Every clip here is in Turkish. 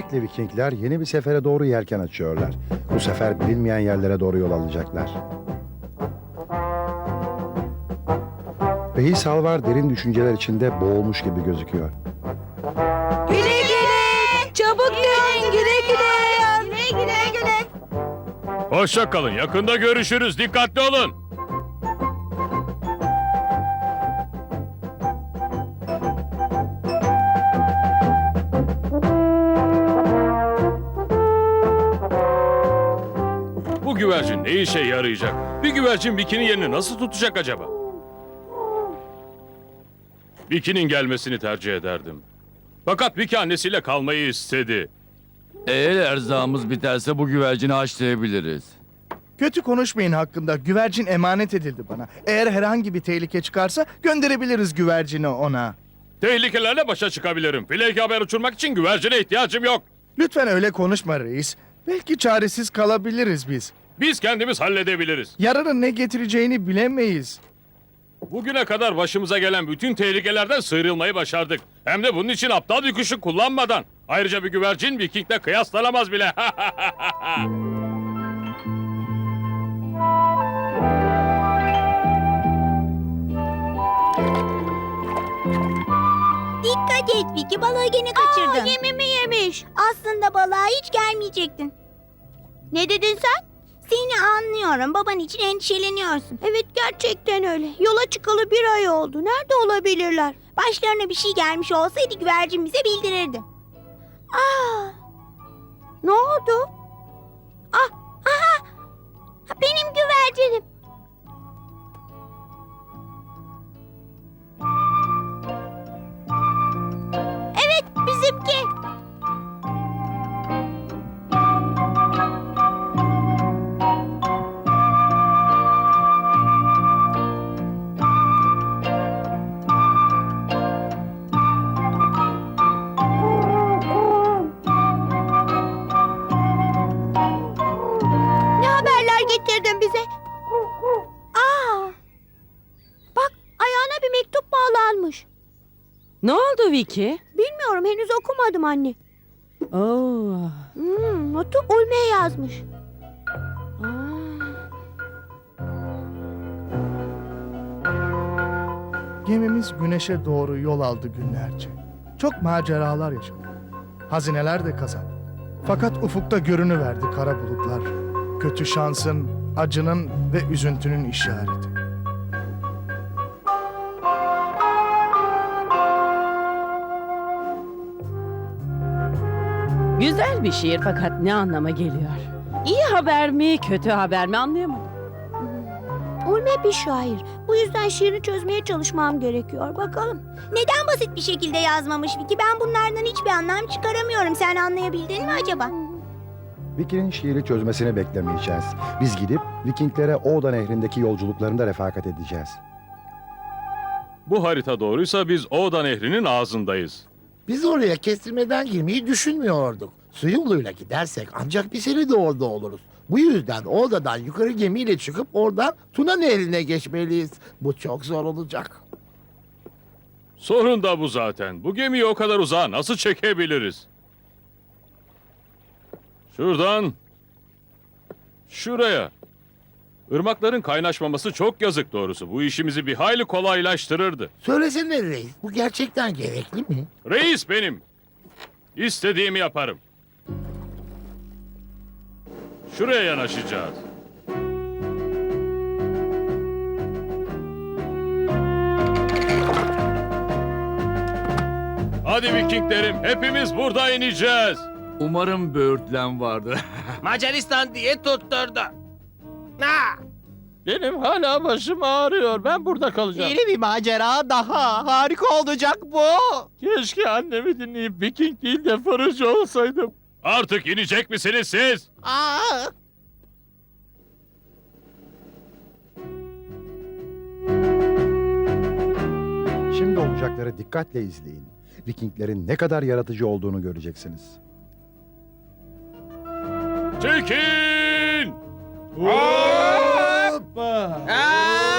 Filekli Vikingler yeni bir sefere doğru yelken açıyorlar. Bu sefer bilinmeyen yerlere doğru yol alacaklar. Beyi Salvar derin düşünceler içinde boğulmuş gibi gözüküyor. Güle güle. Çabuk dönün güle güle. Güle güle güle. Hoşça kalın. Yakında görüşürüz. Dikkatli olun. Ne işe yarayacak? Bir güvercin Vicky'nin yerini nasıl tutacak acaba? Vicky'nin gelmesini tercih ederdim. Fakat Vicky annesiyle kalmayı istedi. Eğer erzağımız biterse bu güvercini haşlayabiliriz. Kötü konuşmayın hakkında. Güvercin emanet edildi bana. Eğer herhangi bir tehlike çıkarsa gönderebiliriz güvercini ona. Tehlikelerle başa çıkabilirim. Fileki haber uçurmak için güvercine ihtiyacım yok. Lütfen öyle konuşma reis. Belki çaresiz kalabiliriz biz. Biz kendimiz halledebiliriz. Yarının ne getireceğini bilemeyiz. Bugüne kadar başımıza gelen bütün tehlikelerden sıyrılmayı başardık. Hem de bunun için aptal bir kuşu kullanmadan. Ayrıca bir güvercin Viking'le kıyaslanamaz bile. Dikkat et Vicky balığı gene kaçırdın. Aa, yemimi yemiş. Aslında balığa hiç gelmeyecektin. Ne dedin sen? Seni anlıyorum. Baban için endişeleniyorsun. Evet gerçekten öyle. Yola çıkalı bir ay oldu. Nerede olabilirler? Başlarına bir şey gelmiş olsaydı güvercin bize bildirirdi. Aa, ne oldu? Ah, aha, benim güvercinim. Evet bizimki. Vicky? Bilmiyorum henüz okumadım anne. Oo. Hmm, notu Ulme'ye yazmış. Gemimiz güneşe doğru yol aldı günlerce. Çok maceralar yaşadık. Hazineler de kazandık. Fakat ufukta görünüverdi kara bulutlar. Kötü şansın, acının ve üzüntünün işareti. Güzel bir şiir fakat ne anlama geliyor? İyi haber mi, kötü haber mi anlayamadım. Ulme bir şair. Bu yüzden şiiri çözmeye çalışmam gerekiyor. Bakalım. Neden basit bir şekilde yazmamış Vicky? Ben bunlardan hiçbir anlam çıkaramıyorum. Sen anlayabildin mi acaba? Vicky'nin şiiri çözmesini beklemeyeceğiz. Biz gidip Vikinglere Oda Nehri'ndeki yolculuklarında refakat edeceğiz. Bu harita doğruysa biz Oda Nehri'nin ağzındayız. Biz oraya kestirmeden girmeyi düşünmüyorduk. Su yoluyla gidersek ancak bir sene de orada oluruz. Bu yüzden odadan yukarı gemiyle çıkıp oradan Tuna Nehri'ne geçmeliyiz. Bu çok zor olacak. Sorun da bu zaten. Bu gemiyi o kadar uzağa nasıl çekebiliriz? Şuradan şuraya. Irmakların kaynaşmaması çok yazık doğrusu. Bu işimizi bir hayli kolaylaştırırdı. Söylesene reis, bu gerçekten gerekli mi? Reis benim. İstediğimi yaparım. Şuraya yanaşacağız. Hadi Vikinglerim, hepimiz burada ineceğiz. Umarım böğürtlen vardır. Macaristan diye tutturdu. Benim hala başım ağrıyor. Ben burada kalacağım. Yeni bir macera daha. Harika olacak bu. Keşke annemi dinleyip Viking değil de fırıncı olsaydım. Artık inecek misiniz siz? Aa, Şimdi olacakları dikkatle izleyin. Vikinglerin ne kadar yaratıcı olduğunu göreceksiniz. Çekin! Bu da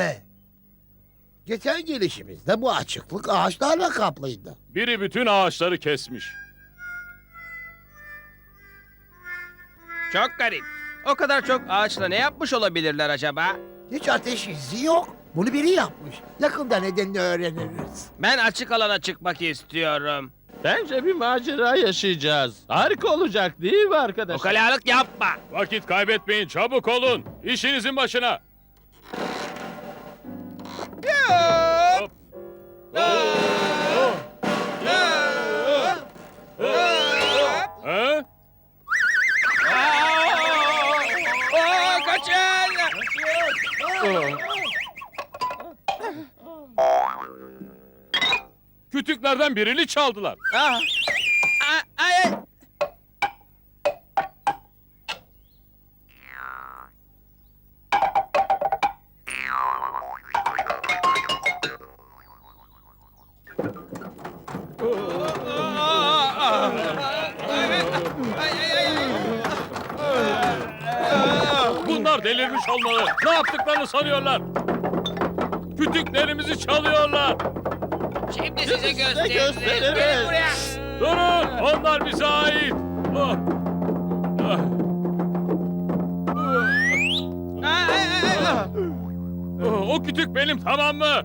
ne? Geçen gelişimizde bu açıklık ağaçlarla kaplıydı. Biri bütün ağaçları kesmiş. çok garip. O kadar çok ağaçla ne yapmış olabilirler acaba? Hiç ateş izi yok. Bunu biri yapmış. Yakında nedenini öğreniriz. Ben açık alana çıkmak istiyorum. Bence bir macera yaşayacağız. Harika olacak değil mi arkadaşlar? Ukalalık yapma. Vakit kaybetmeyin çabuk olun. İşinizin başına. Ha? Oo, kaçın! Kütüklerden birini çaldılar. Ah. Ne yaptıklarını sanıyorlar. Kütüklerimizi çalıyorlar. Şimdi size gösteririz. gösteririz. Gelin buraya. Durun, onlar bize ait. Ah. Ah. Ah, O kütük benim tamam mı?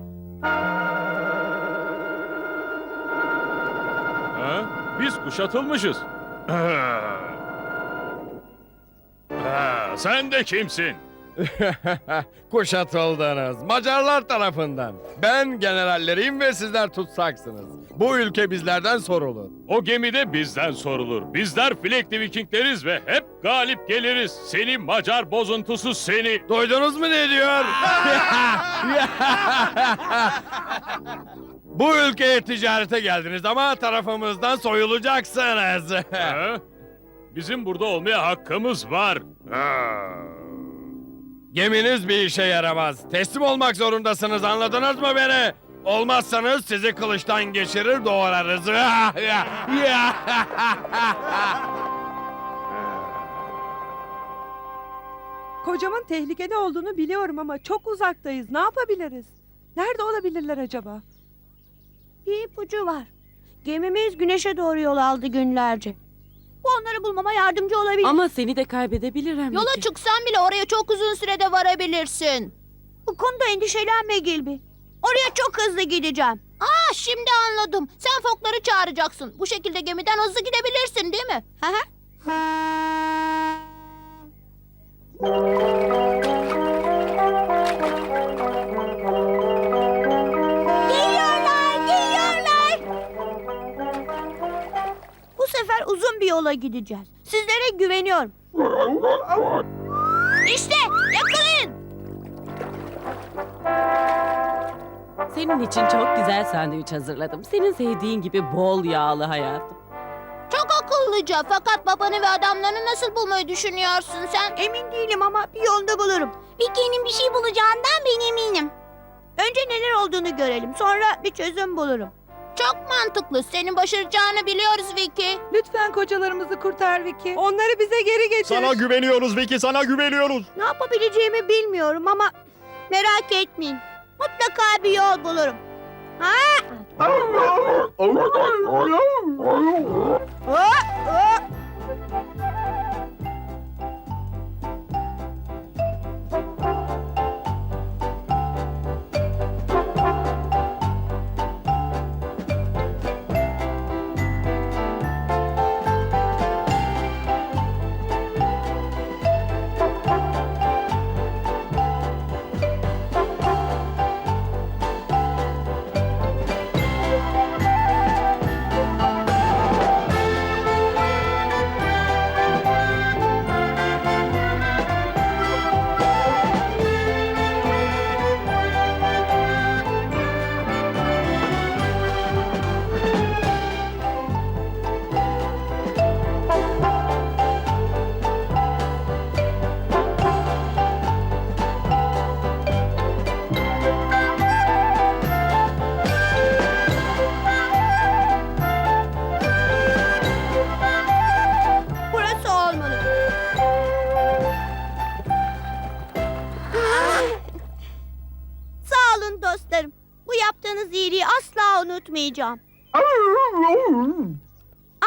Ha? Biz kuşatılmışız. Ah, sen de kimsin? Kuşatıldınız. Macarlar tarafından. Ben generalleriyim ve sizler tutsaksınız. Bu ülke bizlerden sorulur. O gemide bizden sorulur. Bizler Flekli Vikingleriz ve hep galip geliriz. Seni Macar bozuntusu seni. Duydunuz mu ne diyor? Bu ülkeye ticarete geldiniz ama tarafımızdan soyulacaksınız. Ha? Bizim burada olmaya hakkımız var. Ah. Geminiz bir işe yaramaz. Teslim olmak zorundasınız anladınız mı beni? Olmazsanız sizi kılıçtan geçirir doğrarız. Kocamın tehlikede olduğunu biliyorum ama çok uzaktayız. Ne yapabiliriz? Nerede olabilirler acaba? Bir ipucu var. Gemimiz güneşe doğru yol aldı günlerce. Bu onları bulmama yardımcı olabilir. Ama seni de kaybedebilirim. Yola Vicky. çıksan bile oraya çok uzun sürede varabilirsin. Bu konuda endişelenme Gilby. Oraya çok hızlı gideceğim. Aa şimdi anladım. Sen fokları çağıracaksın. Bu şekilde gemiden hızlı gidebilirsin değil mi? Hı hı. bir yola gideceğiz. Sizlere güveniyorum. İşte yakalayın. Senin için çok güzel sandviç hazırladım. Senin sevdiğin gibi bol yağlı hayatım. Çok akıllıca fakat babanı ve adamlarını nasıl bulmayı düşünüyorsun sen? Emin değilim ama bir yolda bulurum. Vicky'nin bir şey bulacağından ben eminim. Önce neler olduğunu görelim sonra bir çözüm bulurum. Çok mantıklı. Senin başaracağını biliyoruz Vicky. Lütfen kocalarımızı kurtar Vicky. Onları bize geri getir. güveniyoruz Vicky sana güveniyoruz. Ne yapabileceğimi bilmiyorum ama merak etmeyin. Mutlaka bir yol bulurum. Ha? Ha? Ha? Unutmayacağım.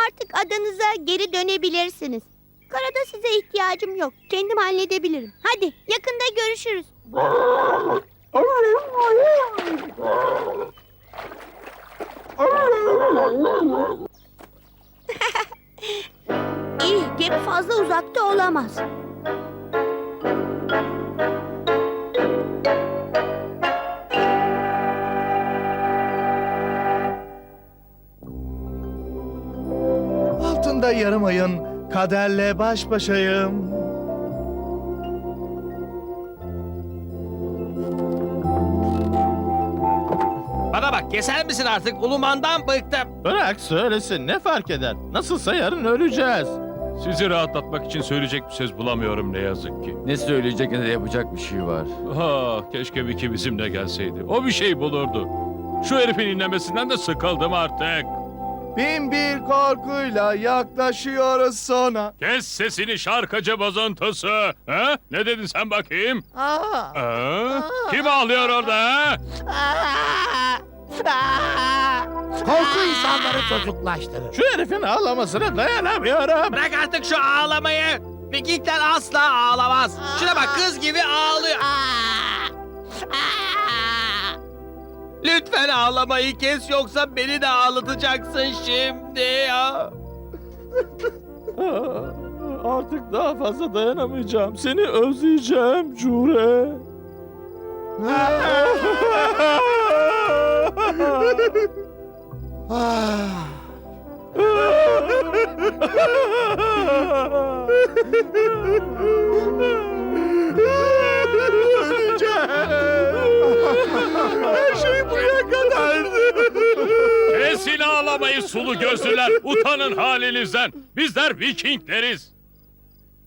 Artık adanıza geri dönebilirsiniz. Karada size ihtiyacım yok. Kendim halledebilirim. Hadi yakında görüşürüz. İyi, gemi fazla uzakta olamaz. Altında yarım ayın kaderle baş başayım. Bana bak keser misin artık? Ulumandan bıktım. Bırak söylesin ne fark eder? Nasılsa yarın öleceğiz. Sizi rahatlatmak için söyleyecek bir söz bulamıyorum ne yazık ki. Ne söyleyecek ne de yapacak bir şey var. Ha, keşke Vicky bizimle gelseydi. O bir şey bulurdu. Şu herifin inlemesinden de sıkıldım artık. Bin bir korkuyla yaklaşıyoruz sona. Kes sesini şarkıcı bozuntusu. Ha? Ne dedin sen bakayım? Ha? Kim ağlıyor orada? Ha? Korku insanları çocuklaştırır. Şu herifin ağlamasına dayanamıyorum. Bırak artık şu ağlamayı. Vikingler asla ağlamaz. Şuna bak kız gibi ağlıyor. Lütfen ağlamayı kes yoksa beni de ağlatacaksın şimdi ya. Artık daha fazla dayanamayacağım. Seni özleyeceğim Cure. Her şey buraya kadardı. Kesin ağlamayı sulu gözlüler. Utanın halinizden. Bizler Vikingleriz.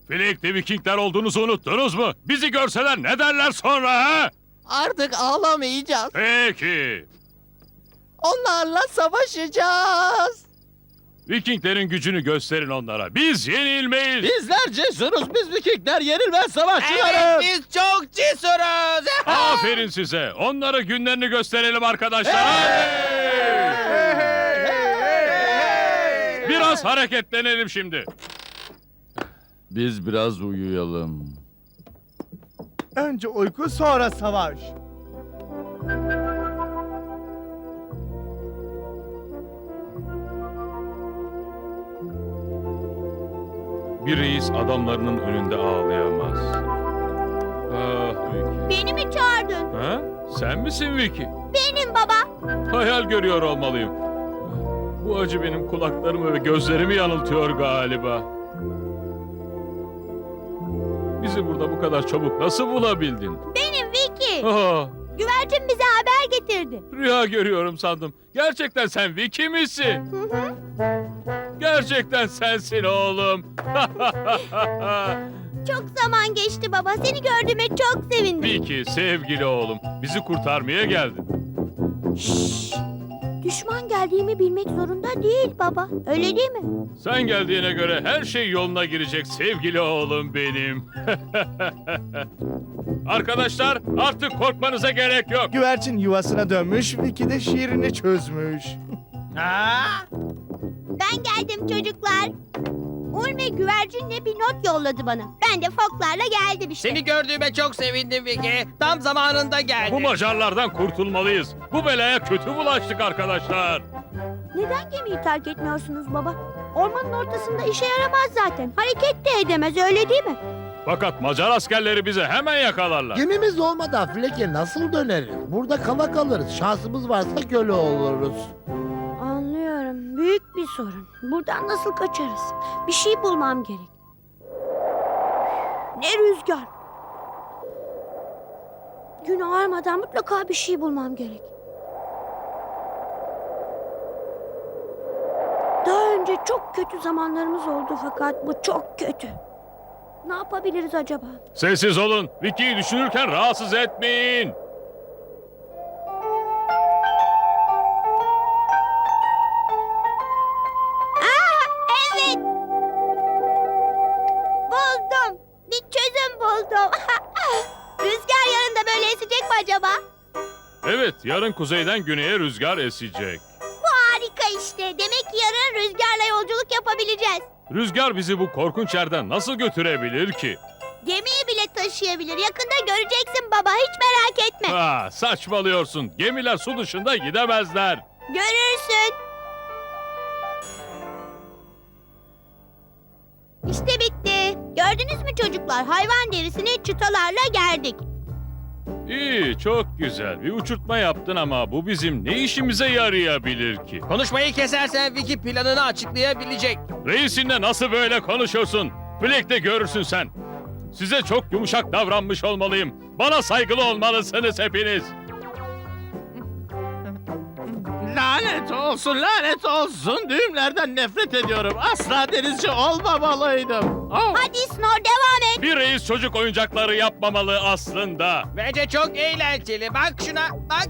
Flick'te Vikingler olduğunuzu unuttunuz mu? Bizi görseler ne derler sonra ha? Artık ağlamayacağız. Peki. Onlarla savaşacağız. Vikinglerin gücünü gösterin onlara. Biz yenilmeyiz. Bizler cesuruz. Biz Vikingler yenilmez Evet savaşçılarız. biz çok cesuruz. Aferin size. Onlara günlerini gösterelim arkadaşlar. Hadi! Biraz hareketlenelim şimdi. Biz biraz uyuyalım. Önce uyku sonra savaş. Bir reis adamlarının önünde ağlayamaz. Ah Vicky. Beni mi çağırdın? Ha? Sen misin Vicky? Benim baba. Hayal görüyor olmalıyım. Bu acı benim kulaklarımı ve gözlerimi yanıltıyor galiba. Bizi burada bu kadar çabuk nasıl bulabildin? Benim Vicky. Ah, Güvercin bize haber getirdi. rüya görüyorum sandım. Gerçekten sen Vicky misin? Hı hı. Gerçekten sensin oğlum. Çok zaman geçti baba. Seni gördüğüme çok sevindim. Vicky sevgili oğlum. Bizi kurtarmaya geldin. Şşş. Düşman geldiğimi bilmek zorunda değil baba. Öyle değil mi? Sen geldiğine göre her şey yoluna girecek sevgili oğlum benim. Arkadaşlar artık korkmanıza gerek yok. Güvercin yuvasına dönmüş, Vicky de şiirini çözmüş. Ha? Ben geldim çocuklar. Ulme güvercinle bir not yolladı bana. Ben de foklarla geldim işte. Seni gördüğüme çok sevindim Vicky. Tam zamanında geldin. Bu Macarlardan kurtulmalıyız. Bu belaya kötü bulaştık arkadaşlar. Neden gemiyi terk etmiyorsunuz baba? Ormanın ortasında işe yaramaz zaten. Hareket de edemez öyle değil mi? Fakat Macar askerleri bizi hemen yakalarlar. Gemimiz olmadan Fleck'e nasıl döneriz? Burada kala kalırız. Şansımız varsa köle oluruz. Anlıyorum. Büyük bir sorun. Buradan nasıl kaçarız? Bir şey bulmam gerek. Ne rüzgar. Gün ağarmadan mutlaka bir şey bulmam gerek. Daha önce çok kötü zamanlarımız oldu fakat bu çok kötü. Ne yapabiliriz acaba? Sessiz olun. Vicky'yi düşünürken rahatsız etmeyin. Yarın kuzeyden güneye rüzgar esecek. Bu harika işte. Demek ki yarın rüzgarla yolculuk yapabileceğiz. Rüzgar bizi bu korkunç yerden nasıl götürebilir ki? Gemiyi bile taşıyabilir. Yakında göreceksin baba. Hiç merak etme. Ha, saçmalıyorsun. Gemiler su dışında gidemezler. Görürsün. İşte bitti. Gördünüz mü çocuklar? Hayvan derisini çıtalarla gerdik. İyi, çok güzel. Bir uçurtma yaptın ama bu bizim ne işimize yarayabilir ki? Konuşmayı kesersen Vicky planını açıklayabilecek. Reisinle nasıl böyle konuşuyorsun? Blake'de görürsün sen. Size çok yumuşak davranmış olmalıyım. Bana saygılı olmalısınız hepiniz. Lanet olsun, lanet olsun. Düğümlerden nefret ediyorum. Asla denizci olmamalıydım. Oh. Hadi Snor devam. Bir reis çocuk oyuncakları yapmamalı aslında. Bence çok eğlenceli. Bak şuna, bak.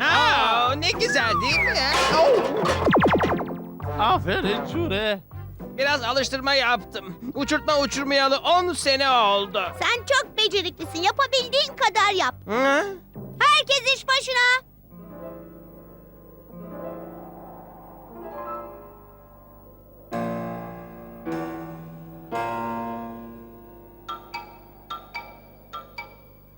Aa, ne güzel değil mi ya? Aferin Çure. Biraz alıştırma yaptım. Uçurtma uçurmayalı 10 sene oldu. Sen çok beceriklisin. Yapabildiğin kadar yap. Hı? Herkes iş başına.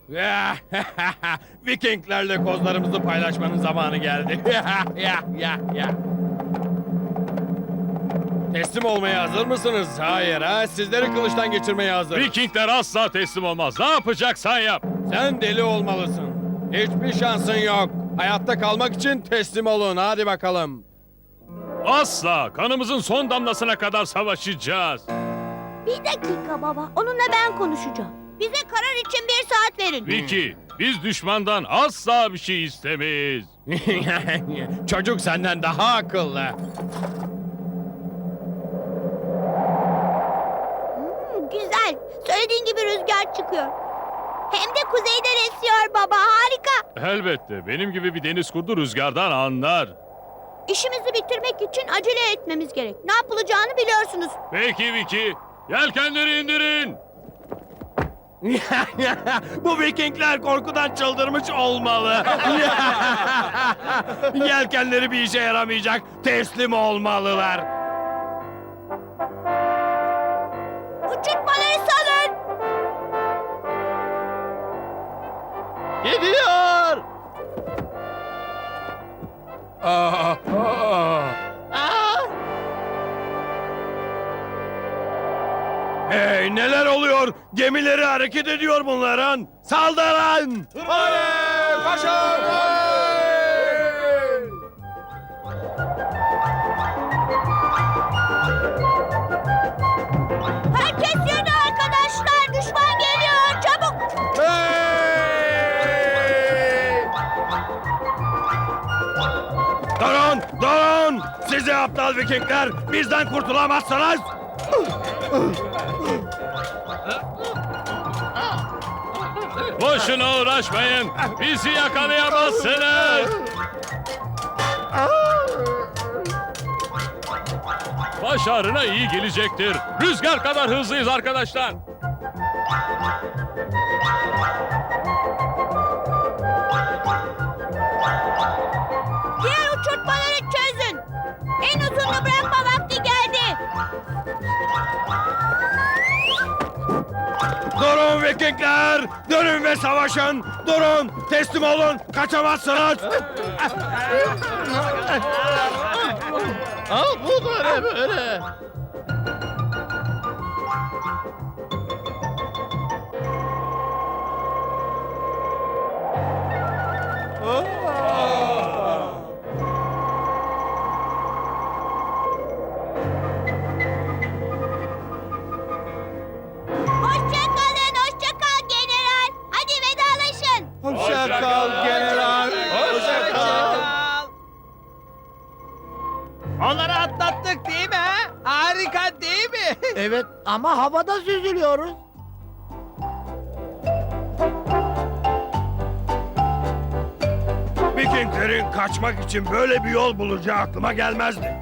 Vikinglerle kozlarımızı paylaşmanın zamanı geldi. ya ya ya. Teslim olmaya hazır mısınız? Hayır ha. Sizleri kılıçtan geçirmeye hazır. Vikingler asla teslim olmaz. Ne yapacaksan yap. Sen deli olmalısın. Hiçbir şansın yok. Hayatta kalmak için teslim olun. Hadi bakalım. Asla. Kanımızın son damlasına kadar savaşacağız. Bir dakika baba. Onunla ben konuşacağım. Bize karar için bir saat verin. Vicky, biz düşmandan asla bir şey istemeyiz. Çocuk senden daha akıllı. Hmm, güzel. Söylediğin gibi rüzgar çıkıyor. Hem de kuzeyden esiyor baba. Harika. Elbette. Benim gibi bir deniz kurdu rüzgardan anlar. İşimizi bitirmek için acele etmemiz gerek. Ne yapılacağını biliyorsunuz. Peki Vicky. Yelkenleri indirin. Bu Vikingler korkudan çıldırmış olmalı. Yelkenleri bir işe yaramayacak. Teslim olmalılar. Uçurtmaları salın. Gidiyor. Aa, aa. Hey neler oluyor? Gemileri hareket ediyor bunların. Saldırın! Herkes yerine arkadaşlar. Düşman geliyor. Çabuk. Hey! Durun! Durun! Sizi aptal Vikingler! Bizden kurtulamazsınız! Boşuna uğraşmayın. Bizi yakalayamazsınız. Başarına iyi gelecektir. Rüzgar kadar hızlıyız arkadaşlar. Vikingler! Dönün ve savaşın! Durun! Teslim olun! Kaçamazsınız! Al bu da ne böyle? Evet ama havada süzülüyoruz. Viking Vikinglerin kaçmak için böyle bir yol bulacağı aklıma gelmezdi.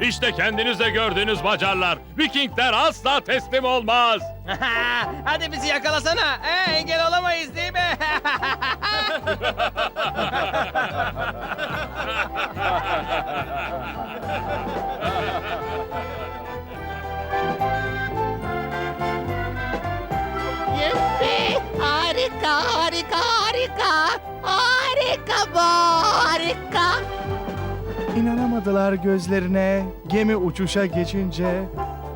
işte kendiniz de gördüğünüz Macarlar. Vikingler asla teslim olmaz. Hadi bizi yakalasana. Ee, engel olamayız değil mi? harika! Harika bu, harika! İnanamadılar gözlerine gemi uçuşa geçince.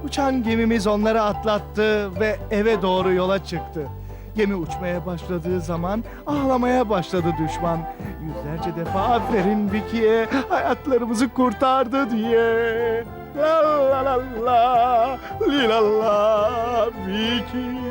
Uçan gemimiz onları atlattı ve eve doğru yola çıktı. Gemi uçmaya başladığı zaman ağlamaya başladı düşman. Yüzlerce defa aferin Vicky'ye hayatlarımızı kurtardı diye. La la la la, li la la, Vicky.